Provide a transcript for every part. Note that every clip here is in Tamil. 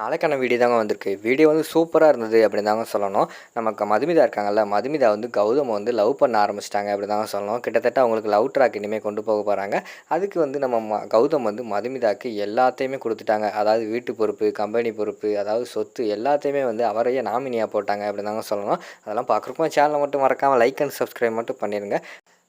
நாளைக்கான வீடியோ தாங்க வந்திருக்கு. வீடியோ வந்து சூப்பராக இருந்தது அப்படின்னு தாங்க சொல்லணும். நமக்கு மதுமிதா இருக்காங்கல்ல மதுமிதா வந்து கௌதம் வந்து லவ் பண்ண ஆரம்பிச்சிட்டாங்க அப்படி தாங்க சொல்லணும். கிட்டத்தட்ட அவங்களுக்கு லவ் ட்ராக் இனிமேல் கொண்டு போக போகிறாங்க அதுக்கு வந்து நம்ம ம கௌதம் வந்து மதுமிதாக்கு எல்லாத்தையுமே கொடுத்துட்டாங்க. அதாவது வீட்டு பொறுப்பு கம்பெனி பொறுப்பு அதாவது சொத்து எல்லாத்தையுமே வந்து அவரையே நாமினியாக போட்டாங்க அப்படி தாங்க சொல்லணும். அதெல்லாம் பார்க்குறக்கும் சேனலை மட்டும் மறக்காமல் லைக் அண்ட் சப்ஸ்கிரைப் மட்டும் பண்ணிடுங்க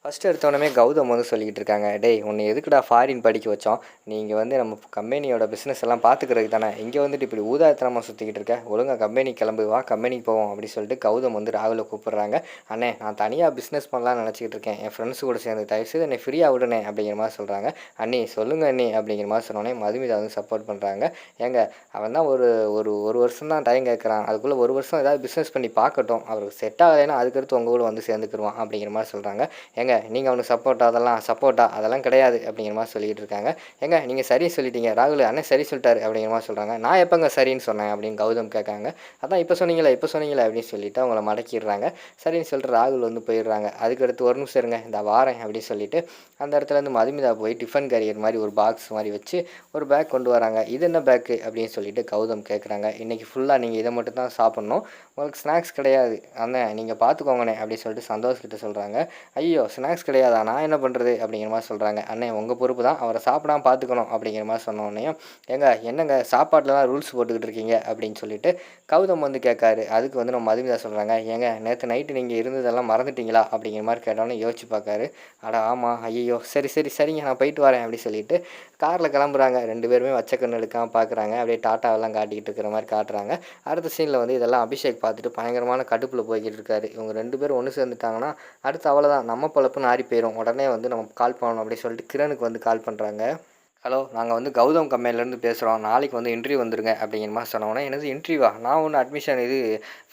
ஃபஸ்ட்டு எடுத்தோடனே கௌதம் வந்து சொல்லிக்கிட்டு இருக்காங்க டேய் உன்னை எதுக்குடா ஃபாரின் படிக்க வச்சோம்? நீங்கள் வந்து நம்ம கம்பெனியோட பிஸ்னஸ் எல்லாம் பார்த்துக்கிறதுக்கு தானே? இங்கே வந்துட்டு இப்படி ஊதாத்தனமாக சுற்றிக்கிட்டு இருக்க? ஒழுங்காக கம்பெனி கிளம்பு வா கம்பெனிக்கு போவோம் அப்படின்னு சொல்லிட்டு கௌதம் வந்து ராகுலை கூப்பிட்றாங்க. அண்ணே நான் தனியாக பிஸ்னஸ் பண்ணலாம்னு நினச்சிக்கிட்டு இருக்கேன். என் ஃப்ரெண்ட்ஸ் கூட சேர்ந்து தயவுசெய்து என்னை ஃப்ரீயாக விடுனே அப்படிங்கிற மாதிரி சொல்கிறாங்க அண்ணி சொல்லுங்க அண்ணி அப்படிங்கிற மாதிரி சொன்னோடனே மதுமிதா வந்து சப்போர்ட் பண்ணுறாங்க ஏங்க அவன் தான் ஒரு ஒரு ஒரு வருஷம் தான் டைம் கேட்குறான் அதுக்குள்ளே ஒரு வருஷம் ஏதாவது பிஸ்னஸ் பண்ணி பார்க்கட்டும். அவருக்கு செட் ஆகலைன்னா அதுக்கடுத்து உங்கள் கூட வந்து சேர்ந்துக்கிடுவான் அப்படிங்கிற மாதிரி சொல்கிறாங்க ஏங்க நீங்கள் அவனுக்கு சப்போர்ட்டா அதெல்லாம் சப்போர்ட்டா அதெல்லாம் கிடையாது அப்படிங்கிற மாதிரி சொல்லிட்டு இருக்காங்க. ஏங்க நீங்கள் சரி சொல்லிட்டீங்க. ராகுல் அண்ணன் சரி சொல்லிட்டாரு அப்படிங்கிற மாதிரி சொல்கிறாங்க நான் எப்போங்க சரின்னு சொன்னேன் அப்படின்னு கௌதம் கேட்காங்க. அதான் இப்போ சொன்னீங்களே இப்போ சொன்னீங்களே அப்படின்னு சொல்லிட்டு அவங்கள மடக்கிடுறாங்க. சரின்னு சொல்லிட்டு ராகுல் வந்து போயிடுறாங்க. அதுக்கடுத்து ஒரு நிமிஷம் இருங்க இந்த வாரேன் அப்படின்னு சொல்லிட்டு அந்த இடத்துல இருந்து மதுமிதா போய் டிஃபன் கரியர் மாதிரி ஒரு பாக்ஸ் மாதிரி வச்சு ஒரு பேக் கொண்டு வராங்க. இது என்ன பேக்கு அப்படின்னு சொல்லிட்டு கௌதம் கேட்குறாங்க. இன்றைக்கி ஃபுல்லாக நீங்கள் இதை மட்டும் தான் சாப்பிட்ணும். உங்களுக்கு ஸ்நாக்ஸ் கிடையாது. அண்ணன் நீங்கள் பார்த்துக்கோங்கண்ணே அப்படின்னு சொல்லிட்டு சந்தோஷ் கிட்ட சொல்கிறாங்க ஐயோ ஸ்நாக்ஸ் கிடையாதா நான் என்ன பண்ணுறது அப்படிங்கிற மாதிரி சொல்கிறாங்க அண்ணே உங்கள் பொறுப்பு தான். அவரை சாப்பிடாம பார்த்துக்கணும் அப்படிங்கிற மாதிரி சொன்ன எங்க ஏங்க என்னங்க சாப்பாட்டிலலாம் ரூல்ஸ் போட்டுக்கிட்டு இருக்கீங்க? அப்படின்னு சொல்லிட்டு கௌதம் வந்து கேட்காரு. அதுக்கு வந்து நம்ம மதுமிதா சொல்கிறாங்க ஏங்க நேற்று நைட்டு நீங்கள் இருந்ததெல்லாம் மறந்துட்டீங்களா? அப்படிங்கிற மாதிரி கேட்டோன்னே யோசிச்சு பார்க்காரு. அட ஆமாம் ஐயோ சரி சரி சரிங்க நான் போயிட்டு வரேன் அப்படி சொல்லிட்டு காரில் கிளம்புறாங்க. ரெண்டு பேருமே வச்ச கண்ணு எடுக்காமல் பார்க்குறாங்க. அப்படியே டாட்டாவெல்லாம் காட்டிக்கிட்டு இருக்கிற மாதிரி காட்டுறாங்க. அடுத்த சீனில் வந்து இதெல்லாம் அபிஷேக் பார்த்துட்டு பயங்கரமான கடுப்பில் போய்கிட்டு இருக்காரு. இவங்க ரெண்டு பேரும் ஒன்று சேர்ந்துட்டாங்கன்னா அடுத்து அவ்வளோதான் நம்ம பொழப்பு நாரி போயிடும் உடனே வந்து நம்ம கால் பண்ணணும் அப்படின்னு சொல்லிட்டு கிரணுக்கு வந்து கால் பண்ணுறாங்க ஹலோ நாங்கள் வந்து கௌதம் கம்பெனிலேருந்து பேசுகிறோம் நாளைக்கு வந்து இன்டர்வியூ வந்துருங்க அப்படிங்கிற மாதிரி சொன்னோன்னே எனது இன்டர்வியூவா நான் ஒன்று அட்மிஷன் இது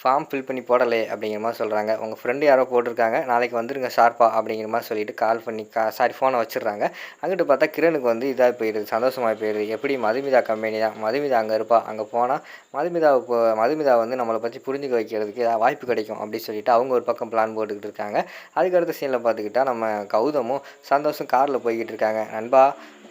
ஃபார்ம் ஃபில் பண்ணி போடலை அப்படிங்கிற மாதிரி சொல்கிறாங்க உங்கள் ஃப்ரெண்டு யாரோ போட்டிருக்காங்க. நாளைக்கு வந்துருங்க ஷார்ப்பா அப்படிங்கிற மாதிரி சொல்லிட்டு கால் பண்ணி கா சாரி ஃபோனை வச்சிடுறாங்க. அங்கிட்டு பார்த்தா கிரணுக்கு வந்து இதாக போயிடுது சந்தோஷமாக போயிடுது. எப்படி மதுமிதா கம்பெனி தான்? மதுமிதா அங்கே இருப்பா? அங்கே போனால் மதுமிதா இப்போ மதுமிதா வந்து நம்மளை பற்றி புரிஞ்சுக்க வைக்கிறதுக்கு ஏதாவது வாய்ப்பு கிடைக்கும் அப்படின்னு சொல்லிட்டு அவங்க ஒரு பக்கம் பிளான் போட்டுக்கிட்டு இருக்காங்க. அதுக்கடுத்த சீனில் பார்த்துக்கிட்டா நம்ம கௌதமும் சந்தோஷம் காரில் போய்கிட்டு இருக்காங்க. நண்பா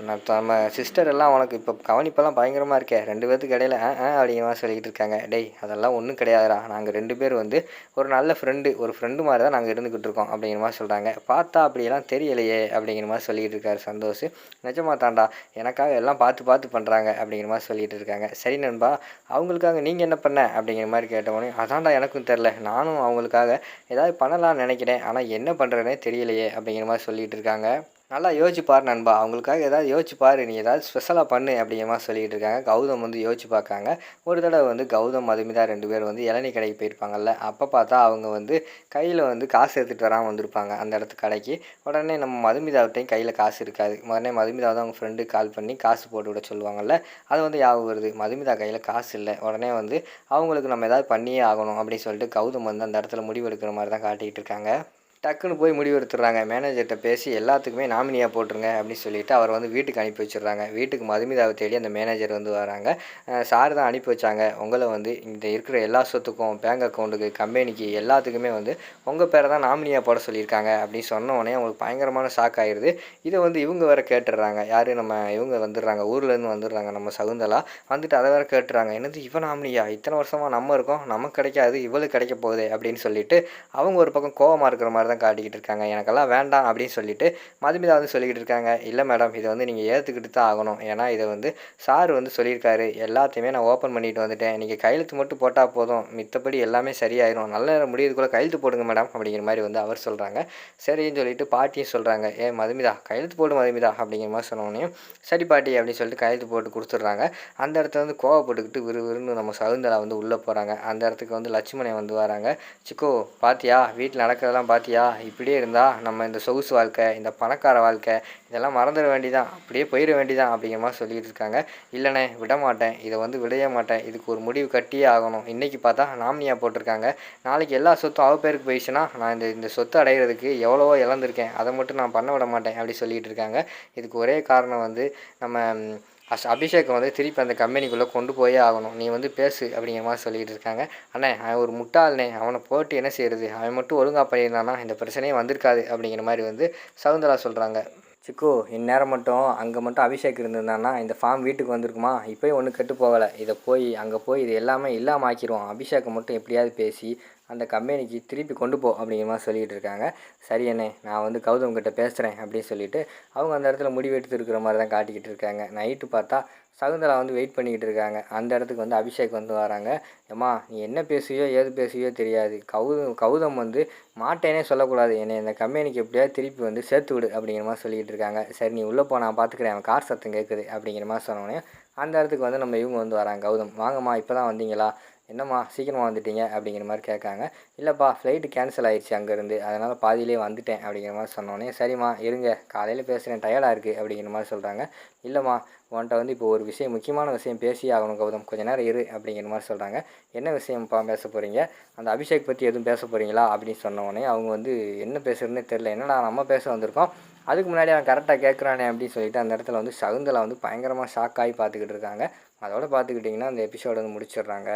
நான் நம்ம சிஸ்டர் எல்லாம் உனக்கு இப்போ கவனிப்பெல்லாம் பயங்கரமாக இருக்கே. ரெண்டு பேர்த்துக்கு இடையில ஆ ஆ அப்படிங்கிற மாதிரி சொல்லிக்கிட்டு இருக்காங்க. டேய் அதெல்லாம் ஒன்றும் கிடையாதுடா. நாங்கள் ரெண்டு பேர் வந்து ஒரு நல்ல ஃப்ரெண்டு ஒரு ஃப்ரெண்டு மாதிரி தான் நாங்கள் இருந்துக்கிட்டு இருக்கோம். அப்படிங்கிற மாதிரி சொல்கிறாங்க பார்த்தா அப்படியெல்லாம் தெரியலையே அப்படிங்கிற மாதிரி சொல்லிக்கிட்டு இருக்காரு சந்தோஷ். நிஜமா தாண்டா எனக்காக எல்லாம் பார்த்து பார்த்து பண்ணுறாங்க அப்படிங்கிற மாதிரி சொல்லிகிட்டு இருக்காங்க. சரி நண்பா அவங்களுக்காக நீங்கள் என்ன பண்ண? அப்படிங்கிற மாதிரி கேட்டவொடனே அதான்டா எனக்கும் தெரில நானும் அவங்களுக்காக ஏதாவது பண்ணலாம்னு நினைக்கிறேன். ஆனால் என்ன பண்ணுறேன்னே தெரியலையே. அப்படிங்கிற மாதிரி சொல்லிகிட்டு இருக்காங்க. நல்லா யோசிப்பார் நண்பா. அவங்களுக்காக ஏதாவது யோசிச்சு பாரு நீ ஏதாவது ஸ்பெஷலாக பண்ணு அப்படிங்கிற மாதிரி சொல்லிகிட்டு இருக்காங்க. கௌதம் வந்து யோசிச்சு பார்க்காங்க ஒரு தடவை வந்து கௌதம் மதுமிதா ரெண்டு பேர் வந்து இளநீ கடைக்கு போயிருப்பாங்கல்ல. அப்போ பார்த்தா அவங்க வந்து கையில் வந்து காசு எடுத்துகிட்டு வராமல் வந்திருப்பாங்க அந்த இடத்து கடைக்கு. உடனே நம்ம மதுமிதாவிட்டையும் கையில் காசு இருக்காது. உடனே மதுமிதா தான் அவங்க ஃப்ரெண்டு கால் பண்ணி காசு போட்டு விட சொல்லுவாங்கல்ல. அது வந்து ஞாபகம் வருது மதுமிதா கையில் காசு இல்லை. உடனே வந்து அவங்களுக்கு நம்ம ஏதாவது பண்ணியே ஆகணும் அப்படின்னு சொல்லிட்டு கௌதம் வந்து அந்த இடத்துல முடிவெடுக்கிற மாதிரி தான் காட்டிக்கிட்டு இருக்காங்க. டக்குன்னு போய் முடிவு எடுத்துடுறாங்க மேனேஜர்கிட்ட பேசி எல்லாத்துக்குமே நாமினியாக போட்டுருங்க அப்படின்னு சொல்லிட்டு அவர் வந்து வீட்டுக்கு அனுப்பி வச்சிடுறாங்க. வீட்டுக்கு மதுமிதாவை தேடி அந்த மேனேஜர் வந்து வராங்க. சார் தான் அனுப்பி வச்சாங்க. உங்களை வந்து இந்த இருக்கிற எல்லா சொத்துக்கும் பேங்க் அக்கௌண்ட்டுக்கு கம்பெனிக்கு எல்லாத்துக்குமே வந்து உங்கள் பேரை தான் நாமினியாக போட சொல்லியிருக்காங்க அப்படின்னு சொன்ன உடனே அவங்களுக்கு பயங்கரமான ஷாக் ஆயிடுது இதை வந்து இவங்க வேற கேட்டுடுறாங்க. யார்? நம்ம இவங்க வந்துடுறாங்க. ஊர்லேருந்து வந்துடுறாங்க. நம்ம சகுந்தலா வந்துட்டு அதை வேற கேட்டுறாங்க என்னது இவன் நாமினியா? இத்தனை வருஷமாக நம்ம இருக்கோம். நமக்கு கிடைக்காது. இவளுக்கு கிடைக்க போகுது அப்படின்னு சொல்லிட்டு அவங்க ஒரு பக்கம் கோவமாக இருக்கிற மாதிரி தான் காட்டிக்கிட்டு இருக்காங்க. எனக்கெல்லாம் வேண்டாம் அப்படின்னு சொல்லிட்டு மதுமிதா வந்து சொல்லிக்கிட்டு இருக்காங்க. இல்லை மேடம் இதை வந்து நீங்கள் ஏற்றுக்கிட்டு தான் ஆகணும். ஏன்னா இதை வந்து சார் வந்து சொல்லியிருக்காரு. எல்லாத்தையுமே நான் ஓப்பன் பண்ணிட்டு வந்துட்டேன். நீங்கள் கையெழுத்து மட்டும் போட்டால் போதும். மித்தபடி எல்லாமே சரியாயிரும். நல்ல நேரம் முடியறதுக்குள்ளே கையெழுத்து போடுங்க மேடம் அப்படிங்கிற மாதிரி வந்து அவர் சொல்கிறாங்க சரின்னு சொல்லிட்டு பாட்டியும் சொல்கிறாங்க ஏ மதுமிதா கையெழுத்து போடு மதுமிதா அப்படிங்கிற மாதிரி சொன்னோடனே சரி பாட்டி அப்படின்னு சொல்லிட்டு கையெழுத்து போட்டு கொடுத்துட்றாங்க. அந்த இடத்துல வந்து கோவப்பட்டுக்கிட்டு விறுவிறுன்னு நம்ம சகுந்தலா வந்து உள்ளே போகிறாங்க அந்த இடத்துக்கு வந்து லட்சுமணன் வந்து வராங்க. சிக்கோ பாத்தியா? வீட்டில் நடக்கிறதெல்லாம் பாத்தியா? இப்படியே இருந்தால் நம்ம இந்த சொகுசு வாழ்க்கை இந்த பணக்கார வாழ்க்கை இதெல்லாம் மறந்துட வேண்டிதான். அப்படியே போயிட வேண்டிதான் அப்படிங்கிற மாதிரி சொல்லிட்டு இருக்காங்க. இல்லைண்ணே விட மாட்டேன். இதை வந்து விடவே மாட்டேன். இதுக்கு ஒரு முடிவு கட்டியே ஆகணும். இன்றைக்கி பார்த்தா நாமினியாக போட்டிருக்காங்க. நாளைக்கு எல்லா சொத்தும் அவ பேருக்கு போயிடுச்சுன்னா நான் இந்த இந்த சொத்து அடைகிறதுக்கு எவ்வளவோ இழந்திருக்கேன். அதை மட்டும் நான் பண்ண விட மாட்டேன் அப்படி சொல்லிகிட்டு இருக்காங்க. இதுக்கு ஒரே காரணம் வந்து நம்ம அஸ் அபிஷேக் வந்து திருப்பி அந்த கம்பெனிக்குள்ளே கொண்டு போயே ஆகணும். நீ வந்து பேசு அப்படிங்கிற மாதிரி சொல்லிகிட்டு இருக்காங்க. அண்ணே அவன் ஒரு முட்டாள்னே. அவனை போட்டு என்ன செய்யறது? அவன் மட்டும் ஒழுங்காக பண்ணியிருந்தானா இந்த பிரச்சனையே வந்திருக்காது அப்படிங்கிற மாதிரி வந்து சவுந்தரா சொல்கிறாங்க சிக்கு இந்நேரம் மட்டும் அங்கே மட்டும் அபிஷேக் இருந்திருந்தான்னா இந்த ஃபார்ம் வீட்டுக்கு வந்திருக்குமா? இப்போயும் ஒன்றும் கெட்டு போகலை. இதை போய் அங்கே போய் இது எல்லாமே இல்லாமல் ஆக்கிடுவோம் அபிஷேக்கை மட்டும் எப்படியாவது பேசி அந்த கம்பெனிக்கு திருப்பி கொண்டு போ அப்படிங்கிற மாதிரி சொல்லிகிட்டு இருக்காங்க. சரி அண்ணே நான் வந்து கௌதம் கிட்ட பேசுகிறேன் அப்படின்னு சொல்லிட்டு அவங்க அந்த இடத்துல முடிவெடுத்து இருக்கிற மாதிரி தான் காட்டிக்கிட்டு இருக்காங்க. நைட்டு பார்த்தா சகுந்தலா வந்து வெயிட் பண்ணிக்கிட்டு இருக்காங்க. அந்த இடத்துக்கு வந்து அபிஷேக் வந்து வராங்க. ஏம்மா நீ என்ன பேசுவியோ ஏது பேசுவியோ தெரியாது. கௌதம் கௌதம் வந்து மாட்டேனே சொல்லக்கூடாது. என்னை இந்த கம்பெனிக்கு எப்படியாவது திருப்பி வந்து சேர்த்து விடு அப்படிங்கிற மாதிரி சொல்லிக்கிட்டு இருக்காங்க. சரி நீ உள்ளே போ நான் பார்த்துக்கிறேன் அவன் கார் சத்தம் கேட்குது அப்படிங்கிற மாதிரி சொன்னோடனே அந்த இடத்துக்கு வந்து நம்ம இவங்க வந்து வராங்க. கௌதம் வாங்கம்மா இப்போ தான் வந்தீங்களா? என்னம்மா சீக்கிரமாக வந்துட்டீங்க அப்படிங்கிற மாதிரி கேட்காங்க. இல்லைப்பா ஃப்ளைட்டு கேன்சல் ஆயிடுச்சு அங்கேருந்து அதனால் பாதியிலே வந்துட்டேன் அப்படிங்கிற மாதிரி சொன்னோன்னே சரிம்மா இருங்க காலையில் பேசுகிறேன் டயர்டாக இருக்குது அப்படிங்கிற மாதிரி சொல்கிறாங்க இல்லைம்மா உன்கிட்ட வந்து இப்போ ஒரு விஷயம் முக்கியமான விஷயம் பேசி ஆகணும் கௌதம் கொஞ்ச நேரம் இரு அப்படிங்கிற மாதிரி சொல்கிறாங்க என்ன விஷயம்ப்பா பேச போகிறீங்க அந்த அபிஷேக் பற்றி எதுவும் பேச போகிறீங்களா அப்படின்னு சொன்ன அவங்க வந்து என்ன பேசுறதுன்னே தெரில என்னடா நம்ம பேச வந்திருக்கோம் அதுக்கு முன்னாடி அவன் கரெக்டாக கேட்குறானே அப்படின்னு சொல்லிட்டு அந்த இடத்துல வந்து சகுந்தலா வந்து பயங்கரமாக ஷாக் ஆகி பார்த்துக்கிட்டு இருக்காங்க. அதோட பார்த்துக்கிட்டிங்கன்னா அந்த எபிசோடு வந்து முடிச்சிடுறாங்க.